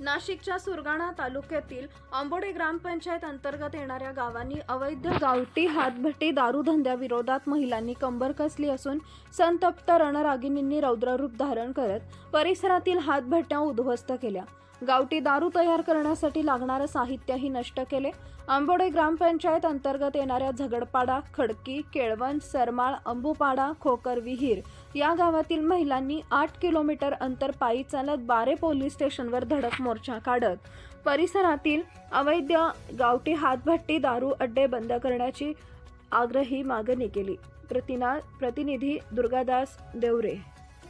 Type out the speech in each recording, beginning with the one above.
नाशिकच्या सुरगाणा तालुक्यातील आंबोडे ग्रामपंचायत अंतर्गत येणाऱ्या गावांनी अवैध गावठी हातभट्टी दारूधंद्याविरोधात महिलांनी कंबर कसली असून संतप्त रणरागिणींनी रौद्ररूप धारण करत परिसरातील हातभट्ट्या उद्ध्वस्त केल्या. गावठी दारू तयार करण्यासाठी लागणारं साहित्यही नष्ट केले. आंबोडे ग्रामपंचायत अंतर्गत येणाऱ्या झगडपाडा खडकी केळवण सरमाळ अंबुपाडा खोकर विहीर या गावातील महिलांनी आठ किलोमीटर अंतर पायी चालत बारे पोलीस स्टेशनवर धडक मोर्चा काढत परिसरातील अवैध गावठी हातभट्टी दारू अड्डे बंद करण्याची आग्रही मागणी केली. प्रतिना प्रतिनिधी दुर्गादास देवरे.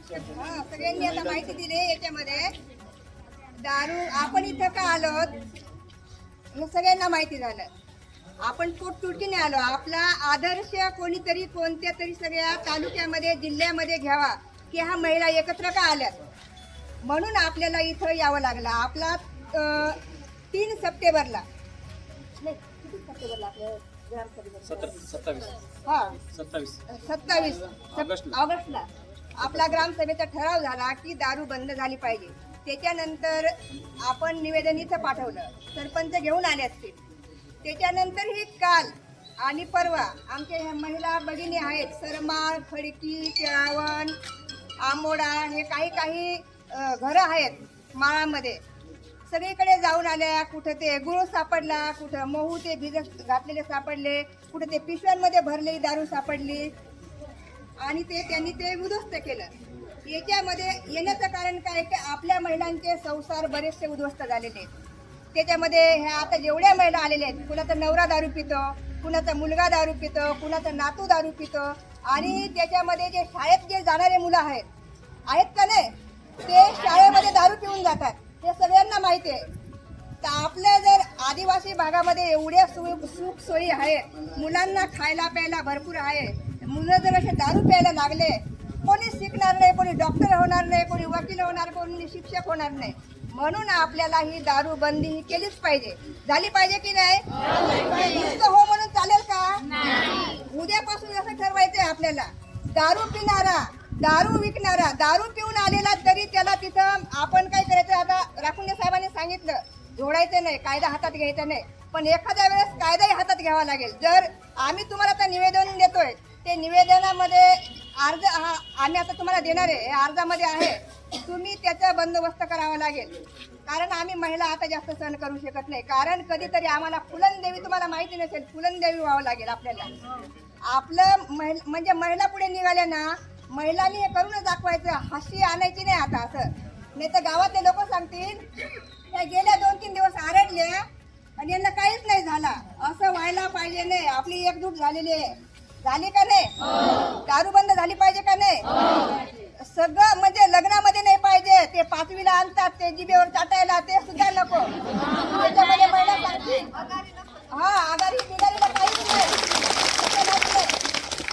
सगळ्यांनी आता माहिती दिली याच्यामध्ये. दारू आपण इथं का आलो हे सगळ्यांना माहिती झालं. आपण पोटतुडकीने आलो. आपला आदर्श कोणीतरी कोणत्या तरी सगळ्या तालुक्यामध्ये जिल्ह्यामध्ये घ्यावा की ह्या महिला एकत्र का आल्यात म्हणून आपल्याला इथं यावं लागलं. आपला तीन सप्टेंबरला. नाही किती सप्टेंबरला आपल्या ग्रामसभेला? सत्तर सत्तावीस. हा. सत्तावीस. ऑगस्टला. आपला ग्रामसभेचा ठराव झाला की दारू बंद झाली पाहिजे. त्याच्यानंतर आपण निवेदन इथं पाठवलं. सरपंच घेऊन आले असतील. त्याच्यानंतर ही काल आणि परवा आमच्या ह्या महिला भगिनी आहेत सरमाळ खडकी केळावण आंबोडा हे काही काही घरं आहेत माळामध्ये. सगळीकडे जाऊन आल्या कुठं ते गुळ सापडला कुठं महू ते भिजत घातलेले सापडले कुठं ते पिशव्यांमध्ये भरलेली दारू सापडली. आणि ते त्यांनी ते उद्ध्वस्त केलं. याच्यामध्ये येण्याचं कारण काय की आपल्या महिलांचे संसार बरेचसे उद्ध्वस्त झालेले आहेत. त्याच्यामध्ये ह्या आता जेवढ्या महिला आलेल्या आहेत कुणाचा नवरा दारू पितो कुणाचा मुलगा दारू पितो कुणाचा नातू दारू पितो आणि त्याच्यामध्ये जे शाळेत जे जाणारे मुलं आहेत आहेत का नाही? ते शाळेमध्ये दारू पिऊन जातात. हे सगळ्यांना माहिती आहे. तर आपल्या जर आदिवासी भागामध्ये एवढ्या सोयी सुख सोयी आहेत मुलांना खायला प्यायला भरपूर आहे मुलं जर असे दारू प्यायला लागले कोणी शिकणार नाही कोणी डॉक्टर होणार नाही कोणी वकील होणार कोणी शिक्षक होणार नाही. म्हणून आपल्याला ही दारू बंदी ही केलीच पाहिजे. झाली पाहिजे की नाही? हो म्हणून चालेल का? उद्यापासून असं ठरवायचंय आपल्याला. दारू पिणारा दारू विकणारा दारू पिऊन आलेला तरी त्याला तिथं आपण काय करायचं? आता राखुंडे साहेबांनी सांगितलं जोडायचं नाही कायदा हातात घ्यायचा नाही. पण एखाद्या वेळेस कायदाही हातात घ्यावा लागेल. जर आम्ही तुम्हाला आता निवेदन देतोय ते निवेदनामध्ये अर्ज हा आम्ही आता तुम्हाला देणार आहे हे अर्जामध्ये आहे. तुम्ही त्याचा बंदोबस्त करावा लागेल. कारण आम्ही महिला आता जास्त सहन करू शकत नाही. कारण कधीतरी आम्हाला फुलनदेवी तुम्हाला माहिती नसेल फुलनदेवी व्हावं लागेल आपल्याला. आपलं महिल म्हणजे महिला पुढे निघाल्या ना महिलांनी हे करूनच दाखवायचं हशी आणायची नाही आता असं. नाही तर गावातले लोक सांगतील त्या गेल्या दोन तीन दिवस आरडल्या आणि यांना काहीच नाही झाला. असं व्हायला पाहिजे नाही. आपली एकजूट झालेली आहे. झाली का नाही? दारू बंद झाली पाहिजे का नाही? सगळं म्हणजे लग्नामध्ये नाही पाहिजे. ते पाचवीला आणतात ते जिबेवर चाटायला ते सुद्धा नको. त्याच्यामध्ये महिला हा आघाडी बिघाडीला काहीच नाही.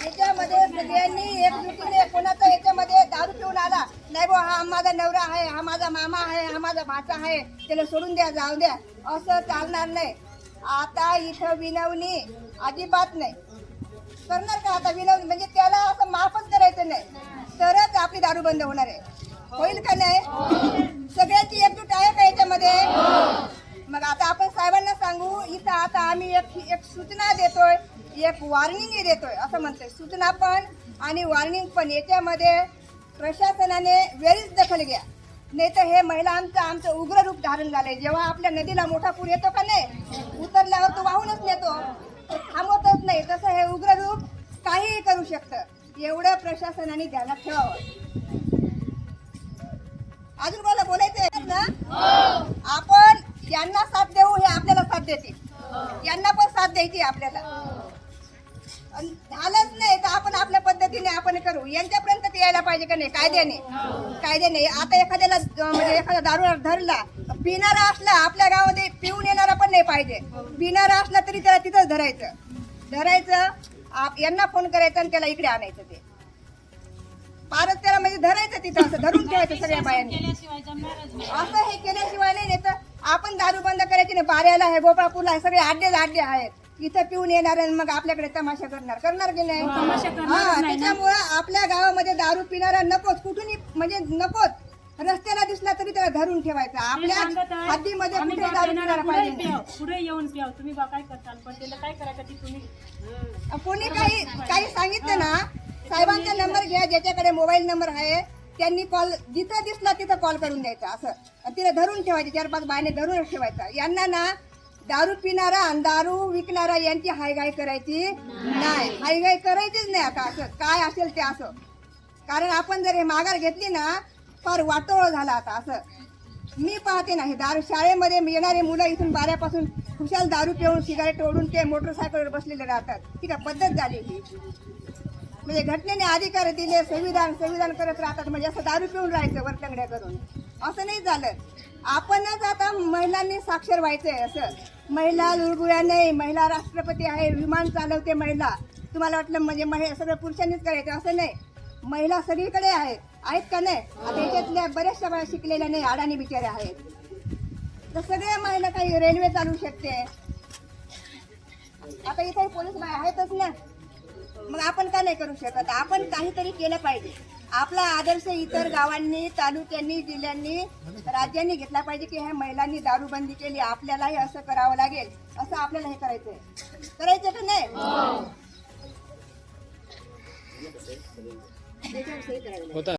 याच्यामध्ये सगळ्यांनी एकजुटीने कोणाचा याच्यामध्ये दारू पिऊन आला. नाही बुवा हा माझा नवरा आहे हा माझा मामा आहे हा माझा भाचा आहे. त्याला सोडून द्या जाऊ द्या. असं चालणार नाही. आता इथं विनवणी अजिबात नाही. करणार का आता विनवणी? म्हणजे त्याला असं माफच करायचं नाही. तरच आपली दारू बंद होणार आहे. होईल का नाही? सगळ्याची एकजूट आहे का याच्यामध्ये? मग आता आपण साहेबांना सांगू इथं आता आम्ही एक एक सूचना देतोय एक वॉर्निंगही देतोय. असं म्हणतोय. सूचना पण आणि वॉर्निंग पण याच्यामध्ये प्रशासनाने वेळीच दखल घ्या. नाही तर हे महिला आमचं आमचं उग्र रूप धारण झालंय. जेव्हा आपल्या नदीला मोठा पूर येतो का नाही? उतरल्यावर तो वाहूनच नेतो. थांबवतच नाही. तसं हे उग्र रूप काहीही करू शकतं. एवढं प्रशासनाने ध्यानात ठेवावं. अजून मला बोलायचं आहे ना? आपण यांना साथ देऊ हे आपल्याला साथ देतील. यांना पण साथ द्यायची आपल्याला. झालंच नाही तर आपण आपल्या पद्धतीने आपण करू. यांच्यापर्यंत ते यायला पाहिजे का नाही? कायद्याने. कायद्याने. आता एखाद्याला म्हणजे एखादा दारू धरला पिणारा असला आपल्या गावामध्ये पिऊन येणारा पण नाही पाहिजे. पिणारा असला तरी त्याला तिथंच धरायचं. धरायचं आप- यांना फोन करायचा आणि त्याला इकडे आणायचं ते. पारच त्याला म्हणजे धरायचं तिथं असं धरून ठेवायचं सगळ्या बायांनी. असं हे केल्याशिवाय नाही नाही तर आपण दारू बंद करायची नाही बाऱ्याला आहे गोपाळपूरला आहे सगळे आड्डे आड्डे आहेत. इथं पिऊन येणार आणि मग आपल्याकडे तमाशा करणार. करणार की नाही? हा त्याच्यामुळं आपल्या गावामध्ये दारू पिणारा नकोच. कुठूनही म्हणजे नकोच. रस्त्याला दिसला तरी त्याला धरून ठेवायचा. आपल्या. हद्दीमध्ये आम्ही कुठे दारू पिणारा पुढे पाहिजे येऊन प्याव तुम्ही बा काय करताल? पण त्याला काय करायचं ती तुम्ही? कोणी काही काही सांगितलं ना? साहेबांचा नंबर घ्या ज्याच्याकडे मोबाईल नंबर आहे त्यांनी कॉल जिथं दिसला तिथं कॉल करून द्यायचा असं. तिला धरून ठेवायचे चार पाच बायने धरून ठेवायचा. यांना ना दारू पिणारा आणि दारू विकणारा यांची हायगाय करायची नाही. हायगाय करायचीच नाही आता असं. काय असेल ते असं. कारण आपण जर हे माघार घेतली ना फार वाटोळ झाला आता असं. मी पाहते ना हे दारू शाळेमध्ये येणारे मुलं इथून बाऱ्यापासून खुशाल दारू पिऊन सिगारेट ओढून ते मोटरसायकलवर बसलेले राहतात. ठीक आहे पद्धत झाली ही. म्हणजे घटनेने अधिकार दिले संविधान संविधान करत राहतात. म्हणजे असं दारू पिऊन राहायचं वरतंगड्या करून. असं नाही झालं. आपणच आता महिलांनी साक्षर व्हायचं आहे असं. महिला लुळबुळ्या नाही महिला राष्ट्रपती आहे विमान चालवते महिला. तुम्हाला वाटलं म्हणजे महि सगळं पुरुषांनीच करायचं असं नाही. महिला सगळीकडे आहेत आहेत का नाही? आता याच्यातल्या बऱ्याचशा बाया शिकलेल्या नाही अडाणी बिचाऱ्या आहेत. तर सगळ्या महिला काही रेल्वे चालू शकते. आता इथे पोलीस बाया आहेतच ना. मग आपण का नाही करू शकत? आपण काहीतरी केलं पाहिजे. आपला आदर्श इतर गावांनी तालुक्यांनी जिल्ह्यांनी राज्यांनी घेतला पाहिजे की ह्या महिलांनी दारूबंदी केली. आपल्यालाही असं करावं लागेल. असं आपल्याला हे करायचंय. करायचं का नाही? करावी लागेल.